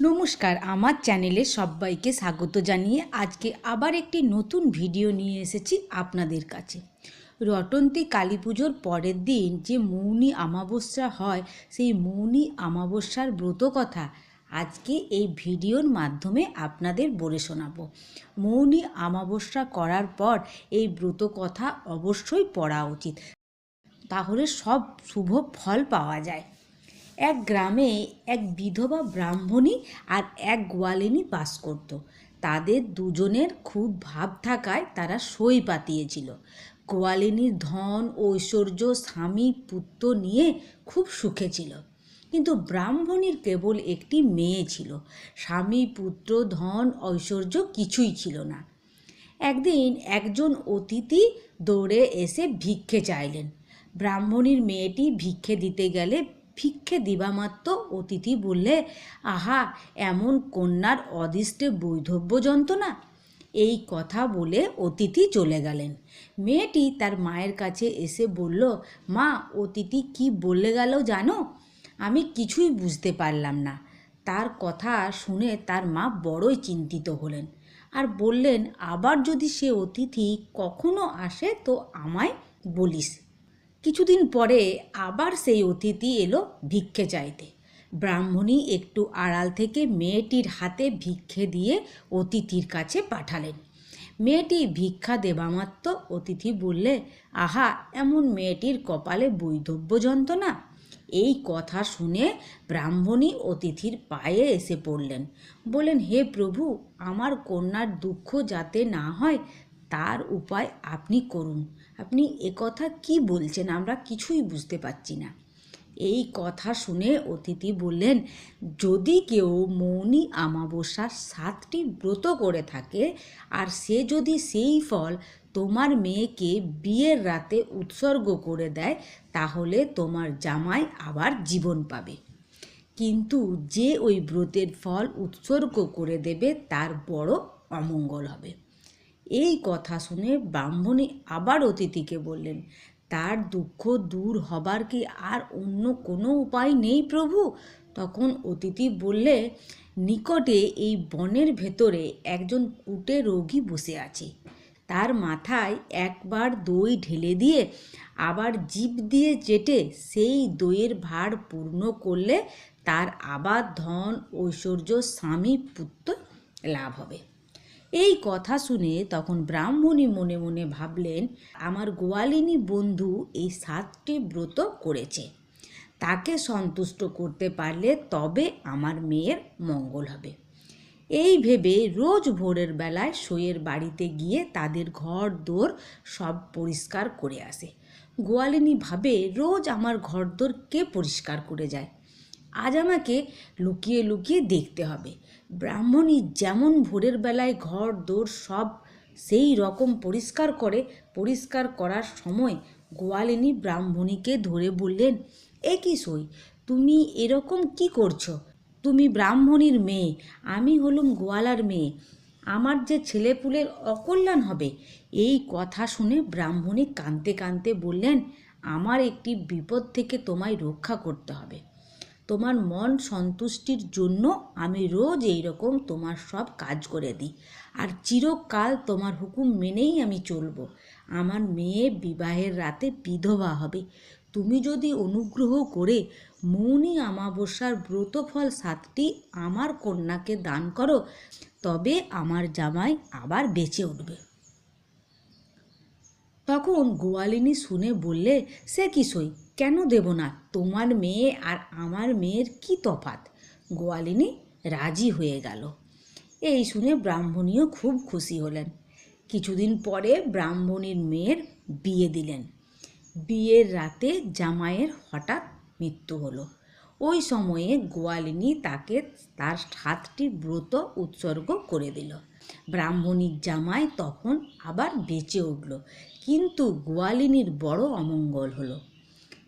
নমস্কার, আমার চ্যানেলে সবাইকে স্বাগত জানিয়ে আজকে আবার একটি নতুন ভিডিও নিয়ে এসেছি আপনাদের কাছে। রটন্তী কালী পুজোর পরের দিন যে মৌনী অমাবস্যা হয়, সেই মৌনী অমাবস্যার ব্রত কথা আজকে এই ভিডিওর মাধ্যমে আপনাদের বলে শোনাবো। মৌনী অমাবস্যা করার পর এই ব্রত কথা অবশ্যই পড়া উচিত। তাহলে সব শুভ ফল পাওয়া যায়। এক গ্রামে এক বিধবা ব্রাহ্মণী আর এক গোয়ালিনী বাস করত। তাদের দুজনের খুব ভাব থাকায় তারা সই পাতিয়েছিল। গোয়ালিনীর ধন, ঐশ্বর্য, স্বামী, পুত্র নিয়ে খুব সুখে ছিল। কিন্তু ব্রাহ্মণীর কেবল একটি মেয়ে ছিল। স্বামী, পুত্র, ধন, ঐশ্বর্য কিছুই ছিল না। একদিন একজন অতিথি দৌড়ে এসে ভিক্ষে চাইলেন। ব্রাহ্মণীর মেয়েটি ভিক্ষে দিতে গেলে ভিক্ষে দিবামাত্র অতিথি বললে, আহা, এমন কন্যার অদিষ্টে বৈধব্য যন্ত্রণা? এই কথা বলে অতিথি চলে গেলেন। মেয়েটি তার মায়ের কাছে এসে বলল, মা, অতিথি কি বলে গেল জানো? আমি কিছুই বুঝতে পারলাম না। তার কথা শুনে তার মা বড়ই চিন্তিত হলেন। আর বললেন, আবার যদি সে অতিথি কখনো আসে তো আমায় বলিস। কিছুদিন পরে আবার সেই অতিথি এলো ভিক্ষে চাইতে। ব্রাহ্মণী একটু আড়াল থেকে মেয়েটির হাতে ভিক্ষে দিয়ে অতিথির কাছে পাঠালেন। মেয়েটি ভিক্ষা দেবামাত্র অতিথি বললে, আহা, এমন মেয়েটির কপালে বৈধব্য যন্ত্রণা? এই কথা শুনে ব্রাহ্মণী অতিথির পায়ে এসে পড়লেন। বলেন হে প্রভু, আমার কন্যার দুঃখ যাতে না হয় তার উপায় আপনি করুন। আপনি একথা কি বলছেন আমরা কিছুই বুঝতে পারছি না। এই কথা শুনে অতিথি বললেন, যদি কেউ মৌনী আমাবস্যার সাতটি ব্রত করে থাকে আর সে যদি সেই ফল তোমার মেয়েকে বিয়ের রাতে উৎসর্গ করে দেয়, তাহলে তোমার জামাই আবার জীবন পাবে। কিন্তু যে ওই ব্রতের ফল উৎসর্গ করে দেবে, তার বড় অমঙ্গল হবে। এই কথা শুনে ব্রাহ্মণী আবার অতিথিকে বললেন, তার দুঃখ দূর হবার কি আর অন্য কোনো উপায় নেই প্রভু? তখন অতিথি বললে, নিকটে এই বনের ভেতরে একজন কুটে রোগী বসে আছে। তার মাথায় একবার দই ঢেলে দিয়ে আবার জিভ দিয়ে চেটে সেই দইয়ের ভার পূর্ণ করলে তার আবার ধন, ঐশ্বর্য, স্বামী, পুত্র লাভ হবে। এই কথা শুনে তখন ব্রাহ্মণী মনে মনে ভাবলেন, আমার গোয়ালিনী বন্ধু এই সাতটি ব্রত করেছে। তাকে সন্তুষ্ট করতে পারলে তবে আমার মেয়ের মঙ্গল হবে এই ভেবে রোজ ভোরের বেলায় সইয়ের বাড়িতে গিয়ে তাদের ঘর দোর সব পরিষ্কার করে আসে। গোয়ালিনী ভাবে, রোজ আমার ঘর দোর কে পরিষ্কার করে যায়? আজ আমাকে লুকিয়ে লুকিয়ে দেখতে হবে। ব্রাহ্মণী যেমন ভোরের বেলায় ঘর, দোর সব সেই রকম পরিষ্কার করে, পরিষ্কার করার সময় গোয়ালিনী ব্রাহ্মণীকে ধরে বললেন, এ কি সই? তুমি এরকম কি করছ? তুমি ব্রাহ্মণীর মেয়ে, আমি হলুম গোয়ালার মেয়ে। আমার যে ছেলেপুলের অকল্যাণ হবে? এই কথা শুনে ব্রাহ্মণী কাঁদতে কাঁদতে বললেন, আমার একটি বিপদ থেকে তোমায় রক্ষা করতে হবে। তোমার মন সন্তুষ্টির জন্য আমি রোজ এই রকম তোমার সব কাজ করে দিই। আর চিরকাল তোমার হুকুম মেনেই আমি চলবো। আমার মেয়ে বিবাহের রাতে বিধবা হবে। তুমি যদি অনুগ্রহ করে মৌনী আমাবস্যার ব্রতফল সাতটি আমার কন্যাকে দান করো, তবে আমার জামাই আবার বেঁচে উঠবে। তখন গোয়ালিনী শুনে বললে, সে কি সই? কেন দেব না? তোমার মেয়ে আর আমার মেয়ের কি তফাত গোয়ালিনী রাজি হয়ে গেল। এই শুনে ব্রাহ্মণীও খুব খুশি হলেন। কিছুদিন পরে ব্রাহ্মণীর মেয়ের বিয়ে দিলেন। বিয়ের রাতে জামাইয়ের হঠাৎ মৃত্যু হলো। ওই সময়ে গোয়ালিনী তাকে তার সাতটি ব্রত উৎসর্গ করে দিল। ব্রাহ্মণীর জামাই তখন আবার বেঁচে উঠল, কিন্তু গোয়ালিনীর বড় অমঙ্গল হলো।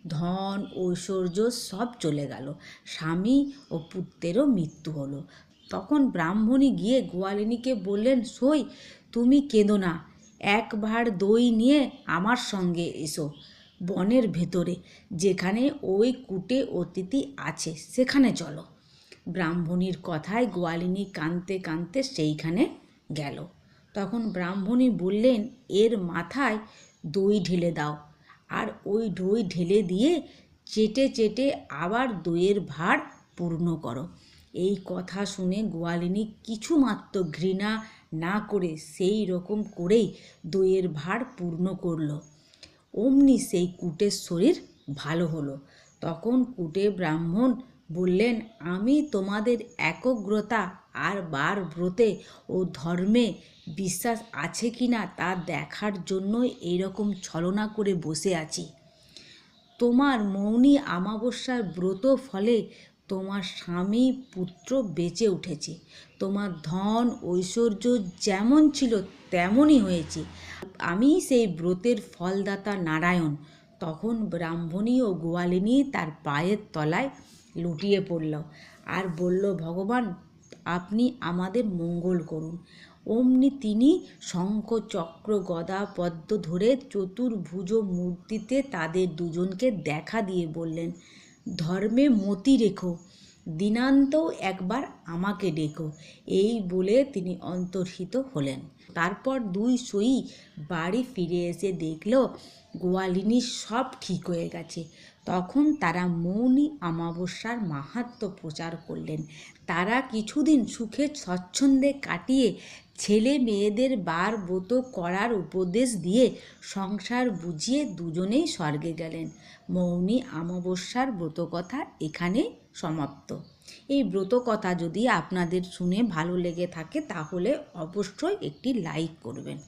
ধন, ঐশ্বর্য সব চলে গেল। স্বামী ও পুত্রেরও মৃত্যু হলো। তখন ব্রাহ্মণী গিয়ে গোয়ালিনীকে বললেন, সই, তুমি কেঁদো না। এক ভাঁড় দই নিয়ে আমার সঙ্গে এসো বনের ভেতরে, যেখানে ওই কুটে অতিথি আছে। সেখানে চলো। ব্রাহ্মণীর কথায় গোয়ালিনী কাঁদতে কাঁদতে সেইখানে গেল। তখন ব্রাহ্মণী বললেন, এর মাথায় দই ঢেলে দাও। আর ওই দই ঢেলে দিয়ে চেটে চেটে আবার দইয়ের ভার পূর্ণ করো। এই কথা শুনে গোয়ালিনী কিছুমাত্র ঘৃণা না করে সেই রকম করেই দইয়ের ভার পূর্ণ করল। অমনি সেই কুটের শরীর ভালো হলো। তখন কুটে ব্রাহ্মণ বললেন, আমি তোমাদের একগ্রতা আর বার ব্রতে ও ধর্মে বিশ্বাস আছে কি না তা দেখার জন্যই এইরকম ছলনা করে বসে আছি। তোমার মৌনী আমাবস্যার ব্রত ফলে তোমার স্বামী পুত্র বেঁচে উঠেছে। তোমার ধন ঐশ্বর্য যেমন ছিল তেমনই হয়েছে। আমি সেই ব্রতের ফলদাতা নারায়ণ। তখন ব্রাহ্মণী ও গোয়ালিনী তার পায়ের তলায় লুটিয়ে পড়ল। আর বলল, ভগবান আপনি আমাদের মঙ্গল করুন। অমনি তিনি শঙ্খ চক্র গদা, পদ্ম ধরে চতুর্ভুজ মূর্তিতে তাদের দুজনকে দেখা দিয়ে বললেন, ধর্মে মতি রেখো, দিনান্তও একবার আমাকে ডেকো। এই বলে তিনি অন্তর্হিত হলেন। তারপর দুই সই বাড়ি ফিরে এসে দেখল, গোয়ালিনীর সব ঠিক হয়ে গেছে। তখন তারা মৌনী অমাবস্যার মাহাত্ম প্রচার করলেন। তারা কিছুদিন সুখে স্বচ্ছন্দে কাটিয়ে ছেলে মেয়েদের বার ব্রত করার উপদেশ দিয়ে সংসার বুঝিয়ে দুজনেই স্বর্গে গেলেন। মৌনী অমাবস্যার ব্রতকথা এখানে সমাপ্ত। এই ব্রতকথা যদি আপনাদের শুনে ভালো লেগে থাকে তাহলে অবশ্যই একটি লাইক করবেন।